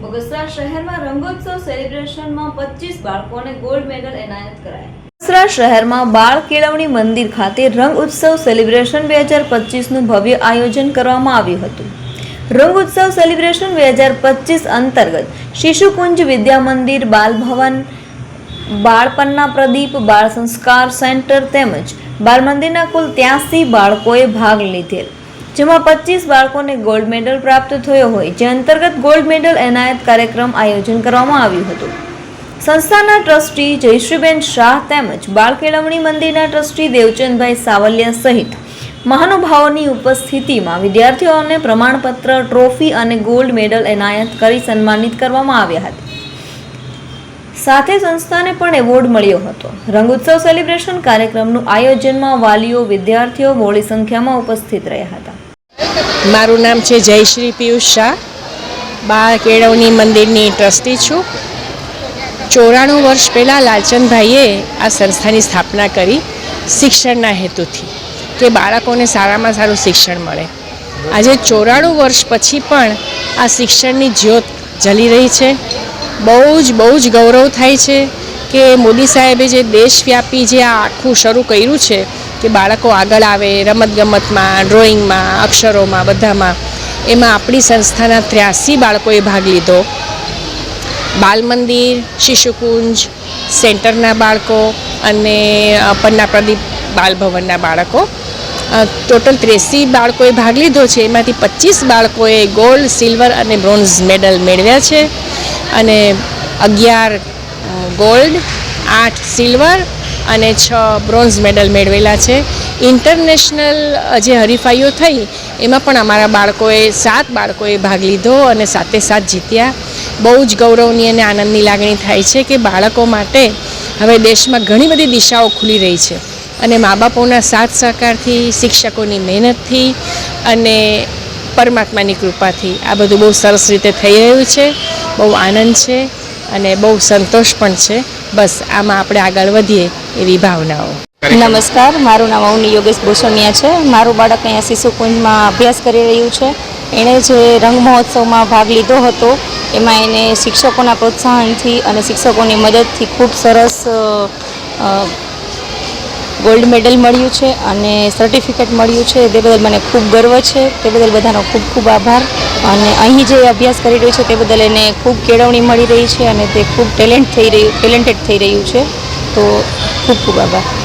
બગસરા શહેરમાં રંગોત્સવ સેલિબ્રેશનમાં પચીસ બાળકોને ગોલ્ડ મેડલ એનાયત કરાયા. બગસરા શહેરમાં બાળ કેળવણી મંદિર ખાતે રંગ ઉત્સવ સેલિબ્રેશન બે હજાર પચીસનું ભવ્ય આયોજન કરવામાં આવ્યું હતું. રંગ ઉત્સવ સેલિબ્રેશન બે હજાર પચીસ અંતર્ગત શિશુકુંજ વિદ્યા મંદિર, બાલ ભવન બાળપણના પ્રદીપ, બાળ સંસ્કાર સેન્ટર તેમજ બાળ મંદિરના કુલ ત્યાસી બાળકોએ ભાગ લીધેલ. જેમાં પચીસ બાળકોને ગોલ્ડ મેડલ પ્રાપ્ત થયો હોય, જે અંતર્ગત ગોલ્ડ મેડલ એનાયત કાર્યક્રમ આયોજન કરવામાં આવ્યું હતું. સંસ્થાના ટ્રસ્ટી જયશ્રીબેન શાહ તેમજ બાળ કેળવણી મંદિરના ટ્રસ્ટી દેવચંદભાઈ સાવલિયા સહિત મહાનુભાવોની ઉપસ્થિતિમાં વિદ્યાર્થીઓને પ્રમાણપત્ર, ટ્રોફી અને ગોલ્ડ મેડલ એનાયત કરી સન્માનિત કરવામાં આવ્યા હતા. સાથે સંસ્થાને પણ એવોર્ડ મળ્યો હતો. રંગોત્સવ સેલિબ્રેશન કાર્યક્રમનું આયોજનમાં વાલીઓ, વિદ્યાર્થીઓ મોડી સંખ્યામાં ઉપસ્થિત રહ્યા હતા. મારું નામ છે જયશ્રી પિયુષ શાહ. બાળ કેળવણી મંદિરની ટ્રસ્ટી છું. ચોરાણું વર્ષ પહેલાં લાલચંદભાઈએ આ સંસ્થાની સ્થાપના કરી શિક્ષણના હેતુથી કે બાળકોને સારામાં સારું શિક્ષણ મળે. આજે ચોરાણું વર્ષ પછી પણ આ શિક્ષણની જ્યોત જલી રહી છે. બહુ જ બહુ જ ગૌરવ થાય છે. કે મોદી સાહેબે જે દેશવ્યાપી જે આ આખું શરૂ કર્યું છે, કે બાળકો આગળ આવે રમતગમતમાં ડ્રોઈંગમાં અક્ષરોમાં, બધામાં, એમાં આપણી સંસ્થાના ત્ર્યાસી બાળકોએ ભાગ લીધો. બાલ મંદિર, શિશુકુંજ, સેન્ટરના બાળકો અને પન્ના પ્રદીપ બાલભવનના બાળકો. ટોટલ ત્રેસી બાળકોએ ભાગ લીધો છે. એમાંથી પચીસ બાળકોએ ગોલ્ડ સિલ્વર અને બ્રોન્ઝ મેડલ મેળવ્યા છે. અને અગિયાર ગોલ્ડ આઠ સિલ્વર અને છ બ્રોન્ઝ મેડલ મેળવેલા છે. ઇન્ટરનેશનલ જે હરીફાઈઓ થઈ, એમાં પણ અમારા બાળકોએ, સાત બાળકોએ ભાગ લીધો અને સાતે સાત જીત્યા. બહુ જ ગૌરવની અને આનંદની લાગણી થાય છે કે બાળકો માટે હવે દેશમાં ઘણી બધી દિશાઓ ખુલી રહી છે. અને મા બાપોના સાથ સહકારથી, શિક્ષકોની મહેનતથી અને પરમાત્માની કૃપાથી આ બધું બહુ સરસ રીતે થઈ રહ્યું છે. બહુ આનંદ છે. અને બહુ સંતોષ પણ છે. બસ, આમાં આપણે આગળ વધીએ એવી ભાવનાઓ. નમસ્કાર, મારું નામ અવની યોગેશ બોસોનિયા છે. મારું બાળક અહીંયા શિશુકુંજમાં અભ્યાસ કરી રહ્યું છે. એણે જે રંગ મહોત્સવમાં ભાગ લીધો હતો, એમાં એને શિક્ષકોના પ્રોત્સાહનથી અને શિક્ષકોની મદદથી ખૂબ સરસ ગોલ્ડ મેડલ મળ્યું છે અને સર્ટિફિકેટ મળ્યું છે. તે બદલ મને ખૂબ ગર્વ છે. તે બદલ બધાનો ખૂબ ખૂબ આભાર. અને અહીં જે અભ્યાસ કરી રહ્યું છે તે બદલ એને ખૂબ કેળવણી મળી રહી છે અને તે ખૂબ ટેલેન્ટ થઈ રહ્યું ટેલેન્ટેડ થઈ રહ્યું છે. તો ખૂબ ખૂબ આભાર.